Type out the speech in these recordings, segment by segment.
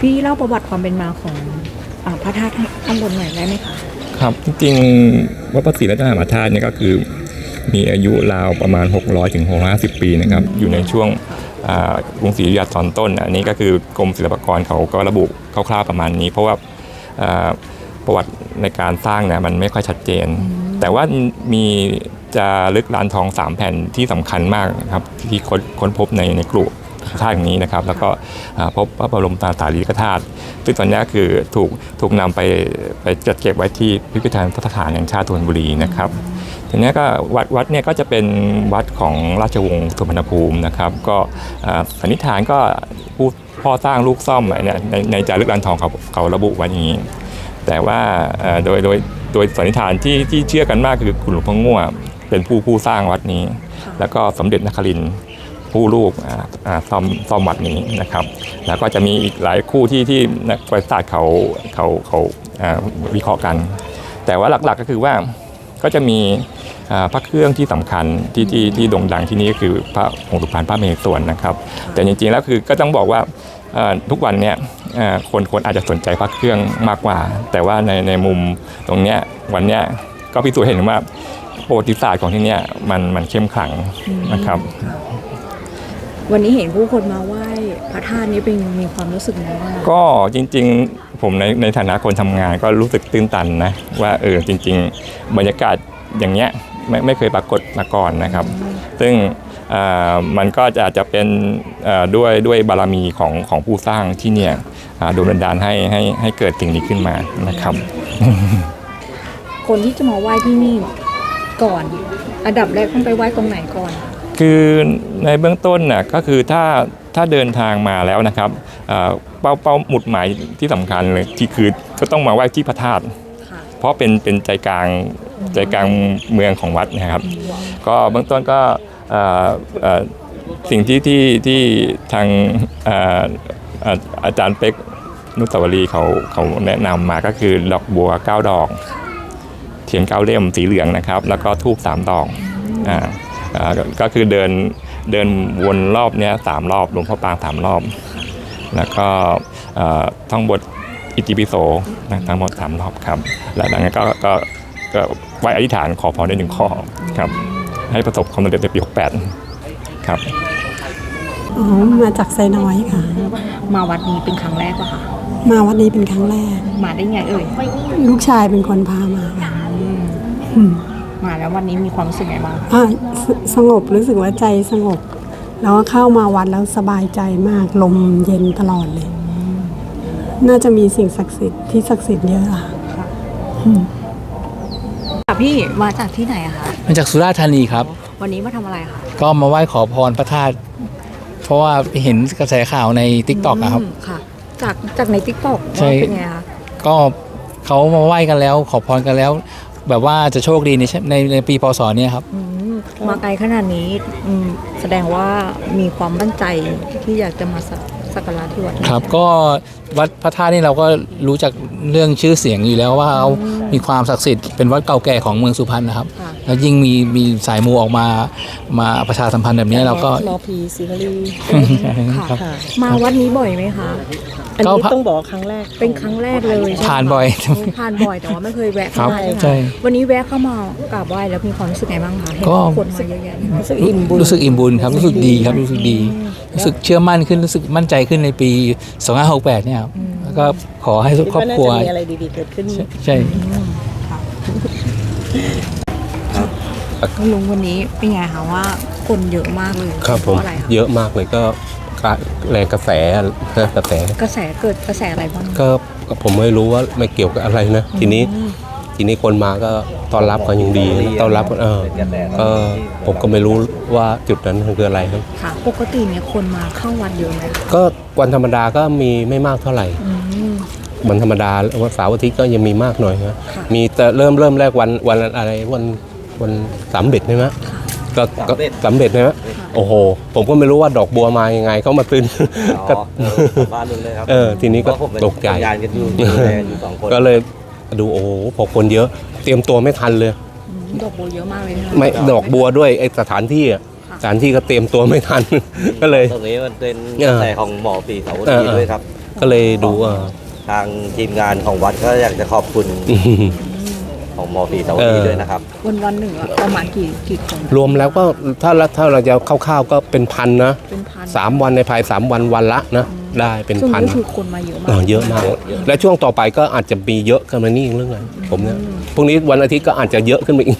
พี่เล่าประวัติความเป็นมาของอพระธาตุข้างบนหน่อยได้ไหมคะครับจริงๆวัดพระศรีรัตนมหาธาตุเนี่ยก็คือ มีอายุราวประมาณ 600ถึง650 ปีนะครับอยู่ในช่วงกรุงศรีอยุธยาตอนต้น อันนี้ก็คือกรมศิลปากรเขาก็ระบุคร่าวๆประมาณนี้ เพราะว่าประวัติในการสร้างเนี่ยมันไม่ค่อยชัดเจน แต่ว่ามีจะลึกลานทองสามแผ่นที่สำคัญมากครับที่ค้นค้นพบในในกลุ่ม ธาตุอย่างนี้นะครับ แล้วก็อ่าพบพระบรมสารีริกธาตุซึ่งตอนนี้คือถูกถูกนำไปไปจัดเก็บไว้ที่พิพิธภัณฑ์สถานแห่งชาติธนบุรีนะครับทีนี้ก็วัดวัดเนี่ยก็จะเป็นวัดของราชวงศ์สุพรรณภูมินะครับ ก็อ่าสันนิษฐานก็ผู้พ่อสร้างลูกซ่อมอะไรเนี่ยในในจารึกลานทองเขาเขาระบุไว้อย่างนี้ แต่ว่าเอ่อโดยโดยโดยสันนิษฐานที่ที่เชื่อกันมากคือคุณหลวงพ่อง่วเป็นผู้ผู้สร้างวัดนี้ แล้วก็สมเด็จนครินทร์ ผู้ลูกซ่อมซ่อมวัดนี้นะครับ แล้วก็จะมีอีกหลายคู่ที่ที่นักประวัติศาสตร์เขาเขาเขาวิเคราะห์กัน แต่ว่าหลักๆก็คือว่าก็จะมีพระเครื่องที่สำคัญที่ที่ที่โด่งดังที่นี่ก็คือพระองค์สุพรรณพระมเหสวนนะครับ แต่จริงๆแล้วคือก็ต้องบอกว่าทุกวันเนี่ยคนคนอาจจะสนใจพระเครื่องมากกว่า แต่ว่าในในมุมตรงเนี้ยวันเนี้ยก็พิสูจน์เห็นว่าประวัติศาสตร์ของที่เนี่ยมันมันเข้มขลังนะครับ วันนี้เห็นผู้คนมาไหว้พระธาตุนี้เป็นมีความรู้สึกยังไงบ้างก็จริงๆ ผมในในฐานะคนทำงานก็รู้สึกตื้นตันนะว่าเออจริง ๆ บรรยากาศอย่างเงี้ยไม่ไม่เคยปรากฏมาก่อนนะครับ ซึ่งอ่ามันก็จะอาจจะเป็นเอ่อด้วยด้วยบารมีของของผู้สร้างที่เนี่ยอ่าโดนบันดาลให้ให้ให้เกิดสิ่งนี้ขึ้นมานะครับ คนที่จะมาไหว้ที่นี่ก่อน อันดับแรกต้องไปไหว้ตรงไหนก่อน คือในเบื้องต้นน่ะก็คือถ้าถ้าเดินทางมาแล้วนะครับเอ่อเป้าเป้าหมุดหมายที่สำคัญเลยที่คือก็ต้องมาไหว้ที่พระธาตุค่ะเพราะเป็นเป็นใจกลางใจกลางเมืองของวัดนะครับ ก็เบื้องต้นก็เอ่อเอ่อสิ่งที่ที่ที่ทางเอ่อเอ่ออาจารย์เป็กนุสาวรีย์เขาเขาแนะนำมาก็คือดอกบัวเก้าดอก เทียนเก้าเล่มสีเหลืองนะครับ แล้วก็ทูบสามดอกอ่าอ่า ก็ก็คือเดินเดินวนรอบเนี้ยสามรอบหลวงพ่อปางสามรอบ แล้วก็เอ่อท่องบทอิติปิโสนะทั้งหมดสามรอบครับแล้วหลังจากนั้นก็ก็ก็ไหว้อธิษฐานขอพรได้หนึ่งข้อครับให้ประสบความสำเร็จในปี68ครับอ๋อมาจากไซน้อยค่ะ มาวัดนี้เป็นครั้งแรกปะคะมาวัดนี้เป็นครั้งแรก มาได้ไงเอ่ย ลูกชายเป็นคนพามาค่ะมา แล้ววันนี้มีความรู้สึกไงบ้างอะสสงบรู้สึกว่าใจสงบ แล้วก็เข้ามาวัดแล้วสบายใจมากลมเย็นตลอดเลย น่าจะมีสิ่งศักดิ์สิทธิ์ที่ศักดิ์สิทธิ์เยอะค่ะค่ะพี่มาจากที่ไหนอะคะมาจากสุราษฎร์ธานีครับ วันนี้มาทำอะไรคะก็มาไหว้ขอพรพระธาตุเพราะว่าเห็นกระแสข่าวใน t ิ k t o k นะครับ มค่ะ จากจากในทิกตอกใช่ว่าเป็นไงคะก็เขามาไหว้กันแล้ว ขอพรกันแล้ว แบบว่าจะโชคดีในในในปีพศเนี้ครับอืมมาไกลขนาดนี้อืมแสดงว่ามีความมั่นใจที่อยากจะมาสักสักการะที่วัดนี้ครับก็วัดพระธาตุนี่เราก็รู้จักเรื่องชื่อเสียงอยู่แล้วว่าเอา มีความศักดิ์สิทธิ์เป็นวัดเก่าแก่ของเมืองสุพรรณนะครับ ค่ะ แล้วยิ่งมีมีสายมูออกมามาประชาสัมพันธ์แบบนี้เราก็รอพีศิวลีครับ ค่ะ มาวัดนี้บ่อยไหมคะ อันก็นี้พระ ต้องบอกว่าครั้งแรกเป็นครั้งแรกเลยใช่ไหมผ่านบ่อย ผ่านบ่อยแต่ว่าไม่เคยแวะครัเข้าบมาเลยใช่วันนี้แวะเข้ามากราบไหว้แล้วมีความรู้สึกไงบ้างคะเห็นก็ คนมาเยอะแยะรู้สึกอิ่มบุญ รู้สึกอิ่มบุญครับรู้สึกดีครับรู้สึกดี รู้สึกเชื่อมั่นขึ้นรู้สึกมั่นใจขึ้นในปี 2568 เนี่ยครับแล้วก็ขอให้ทุกคิดครอบว่าน่าครัว จะมีอะไรดีๆเกิดขึ้น ใช่ลุงวันนี้เป็นไงคะว่าคนเยอะมากเลยครับผมเพาะอะไรคะเยอะมากเลยก็กะแรงกระแสกระแสกระแสเกิดกระแสอะไรบ้างก็ก็ผมไม่รู้ว่าไม่เกี่ยวกับอะไรนะ ทีนี้ทีนี้คนมาก็ต้อนรับกันอย่างดีต้อนรับกันเออก็ผมก็ไม่รู้ว่าจุดนั้นมันคืออะไรครับค่ะปกติเนี่ยคนมาเข้าวัดเยอะไหมคะก็วันธรรมดาก็มีไม่มากเท่าไหร่อืม วันธรรมดาวันเสาร์อาทิตย์ก็ยังมีมากหน่อยนะค่ะมีแต่เริ่มเริ่มแรกวันวันอะไรวันวันสามเบ็ดใช่ไหมก็ก็สามเบ็ดใช่ไหมโอ้โห ผมก็ไม่รู้ว่าดอกบัวมายังไงเขามาตื้นอ๋อก็เออกลับบ้านลุงเลยครับเออทีนี้ก็เพราะผมเป็นตกใจทำงานกันอยู่ดูแลอยู่สองคนก็เลยดูโอ้โหพอคนเยอะ เตรียมตัวไม่ทันเลย ดอกบัวเยอะมากเลยนะคะไม่ดอกบัวด้วยไอสถานที่อะค่ะสถานที่ก็เตรียมตัวไม่ทันก็เลยตรงนี้มันเป็นเอกระอแสของหมอปีเสาวเอดีอด้วยครับโก็เลยดูว่า ทางทีมงานของวัดก็อยากจะขอบคุณของหมอผีสวัสดีเออด้วยนะครับ วันวันๆหนึ่งอะประมาณกี่กี่คนรวมแล้วก็ถ้าถ้าเราจะคร่าวๆก็เป็นพันนะเป็นพันสามวันในภายสามวันวันละนะได้เป็นซึ่งพันก็คือคนมาเยอะมาอ่ากเยอะมาก และช่วงต่อไปก็อาจจะมีเยอะขึ้นมานี่อีกเรื่องอะไรผมเนี่ยพรุ่งนี้วันอาทิตย์ก็อาจจะเยอะขึ้นไปอีก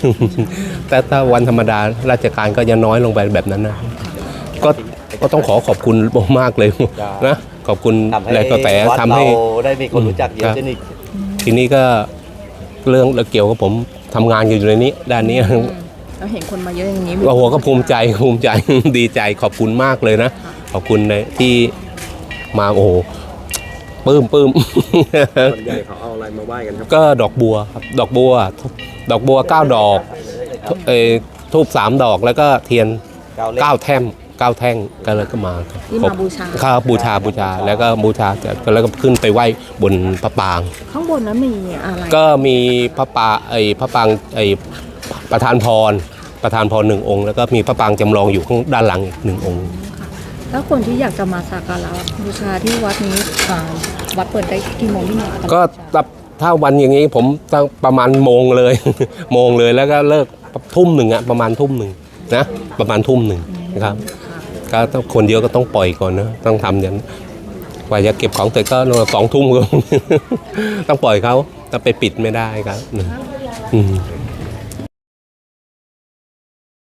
แต่ถ้าวันธรรมดาราชการก็จะน้อยลงไปแบบนั้นนะก็ก็ต้องขอขอบคุณมากเลยนะ ขอบคุณทำให้แรงกระแสวัดทำให้ เราได้มีคนรู้จักเยครัอะบขึ้นอีกทีนี้ก็เรื่องเกี่ยวกับผมทำงานอยู่ในนี้ ด้านนี้ เราเห็นคนมาเยอะอย่างนี้โอ้โหก็ภูมิใจภูมิใจ ดีใจขอบคุณมากเลยนะ ขอบคุณในที่มาโอ้โหปลื้มปลื้ม ส่วนใหญ่เขาเอาอะไรมาไหว้กันครับ ก็ดอกบัวครับดอกบัว ดอกบัวเก้าดอกเออทูบสามดอกแล้วก็เทียนเก้าเล่มเก้าแท่ง เก้าแท่งก็เลยก็มาที่มาบูชาครับบูชาบูชาแล้วก็บูชาเสร็จก็แล้วก็ขึ้นไปไหว้บนพระปาง ข้างบนนั้นมีอะไรก็มีพระปาไอพระปางไอประธานพรประธานพรหนึ่งองค์ แล้วก็มีพระปางจำลองอยู่ข้างด้านหลังอีกหนึ่งองค์แล้วคนที่อยากจะมาสักการะบูชาที่วัดนี้อ่าวัดเปิดได้กี่โมงที่ไหนก็ถ้าถ้าวันอย่างนี้ผมตั้งประมาณโมงเลยโมงเลยแล้วก็เลิกทุ่มหนึ่งอะประมาณทุ่มหนึ่งนะประมาณทุ่มหนึ่งนะครับ ก็ต้องคนเยอะก็ต้องปล่อยก่อนนะต้องทำอย่างกว่าจะเก็บของเสร็จก็สองทุ่มก็ต้องปล่อยเขาต้องไปปิดไม่ได้ครับอืม